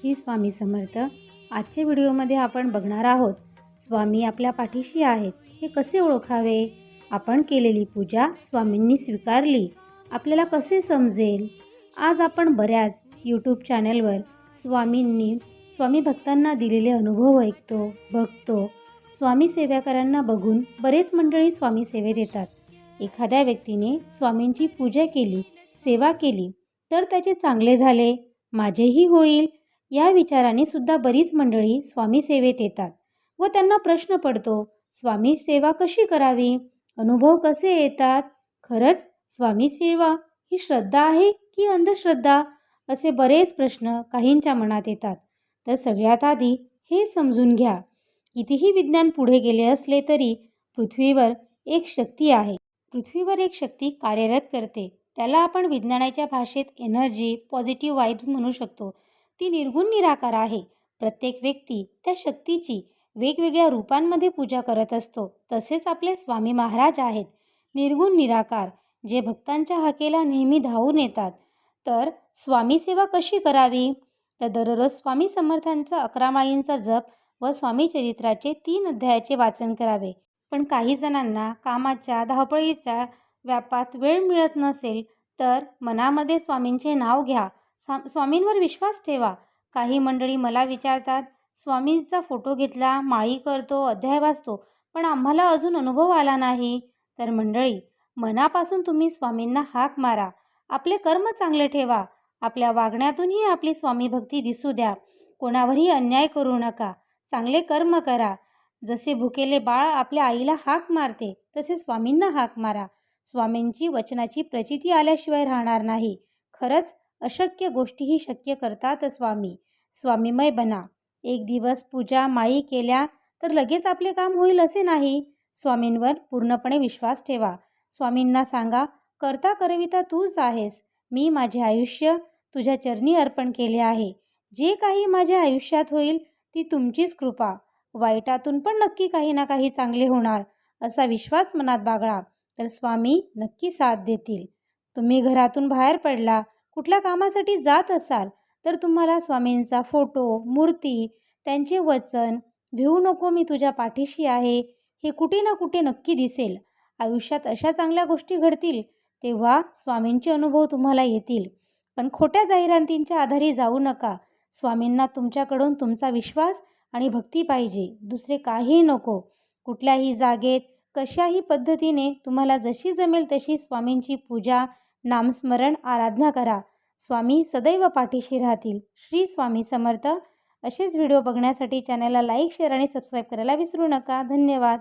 श्री स्वामी समर्थ. आजच्या व्हिडिओमध्ये आपण बघणार आहोत स्वामी आपल्या पाठीशी आहेत हे कसे ओळखावे? आपण केलेली पूजा स्वामींनी स्वीकारली आपल्याला कसे समजेल? आज आपण बऱ्याच यूट्यूब चॅनलवर स्वामींनी स्वामी भक्तांना दिलेले अनुभव ऐकतो बघतो. स्वामी सेवाकरांना बघून बरेच मंडळी स्वामी सेवेत येतात. एखाद्या व्यक्तीने स्वामींची पूजा केली सेवा केली तर त्याचे चांगले झाले माझेही होईल या विचाराने सुद्धा बरीच मंडळी स्वामी सेवेत येतात व त्यांना प्रश्न पडतो स्वामी सेवा कशी करावी? अनुभव कसे येतात? खरंच स्वामी सेवा ही श्रद्धा आहे की अंधश्रद्धा? असे बरेच प्रश्न काहींच्या मनात येतात. तर सगळ्यात आधी हे समजून घ्या. कितीही विज्ञान पुढे गेले असले तरी पृथ्वीवर एक शक्ती आहे. पृथ्वीवर एक शक्ती कार्यरत करते. त्याला आपण विज्ञानाच्या भाषेत एनर्जी पॉझिटिव्ह वाईब्स म्हणू शकतो. ती निर्गुण निराकार आहे. प्रत्येक व्यक्ती त्या शक्तीची वेगवेगळ्या रूपांमध्ये पूजा करत असतो. तसेच आपले स्वामी महाराज आहेत. निर्गुण निराकार जे भक्तांच्या हाकेला नेहमी धावून येतात. तर स्वामी सेवा कशी करावी? तर दररोज स्वामी समर्थांचा अकरा माळींचा जप व स्वामी चरित्राचे तीन अध्यायाचे वाचन करावे. पण काही जणांना कामाच्या धावपळीच्या व्यापात वेळ मिळत नसेल तर मनामध्ये स्वामींचे नाव घ्या. सा स्वामींवर विश्वास ठेवा. काही मंडळी मला विचारतात स्वामींचा फोटो घेतला माळी करतो अध्याय वाचतो पण आम्हाला अजून अनुभव आला नाही. तर मंडळी मनापासून तुम्ही स्वामींना हाक मारा. आपले कर्म चांगले ठेवा. आपल्या वागण्यातूनही आपली स्वामी भक्ती दिसू द्या. कोणावरही अन्याय करू नका. चांगले कर्म करा. जसे भुकेले बाळ आपल्या आईला हाक मारते तसे स्वामींना हाक मारा. स्वामींची वचनाची प्रचिती आल्याशिवाय राहणार नाही. खरंच अशक्य गोष्टीही शक्य करतात स्वामी. स्वामीमय बना. एक दिवस पूजा माई केल्या तर लगेच आपले काम होईल असे नाही. स्वामींवर पूर्णपणे विश्वास ठेवा. स्वामींना सांगा करता करविता तूच आहेस. मी माझे आयुष्य तुझ्या चरणी अर्पण केले आहे. जे काही माझ्या आयुष्यात होईल ती तुमचीच कृपा. वाईटातून पण नक्की काही ना काही चांगले होणार असा विश्वास मनात बागळा तर स्वामी नक्की साथ देतील. तुम्ही घरातून बाहेर पडला. कुठल्या कामासाठी जात असाल तर तुम्हाला स्वामींचा फोटो मूर्ती त्यांचे वचन भिवू नको मी तुझ्या पाठीशी आहे हे कुठे ना कुठे नक्की दिसेल. आयुष्यात अशा चांगल्या गोष्टी घडतील तेव्हा स्वामींचे अनुभव तुम्हाला येतील. पण खोट्या जाहिरातींच्या आधारे जाऊ नका. स्वामींना तुमच्याकडून तुमचा विश्वास आणि भक्ती पाहिजे दुसरे काही नको. कुठल्याही जागेत कशाही पद्धतीने तुम्हाला जशी जमेल तशी स्वामींची पूजा नामस्मरण आराधना करा. स्वामी सदैव पाठीशी राहतील. श्री स्वामी समर्थ. असेच व्हिडिओ बघण्यासाठी चॅनलला लाईक शेअर आणि सबस्क्राईब करायला विसरू नका. धन्यवाद.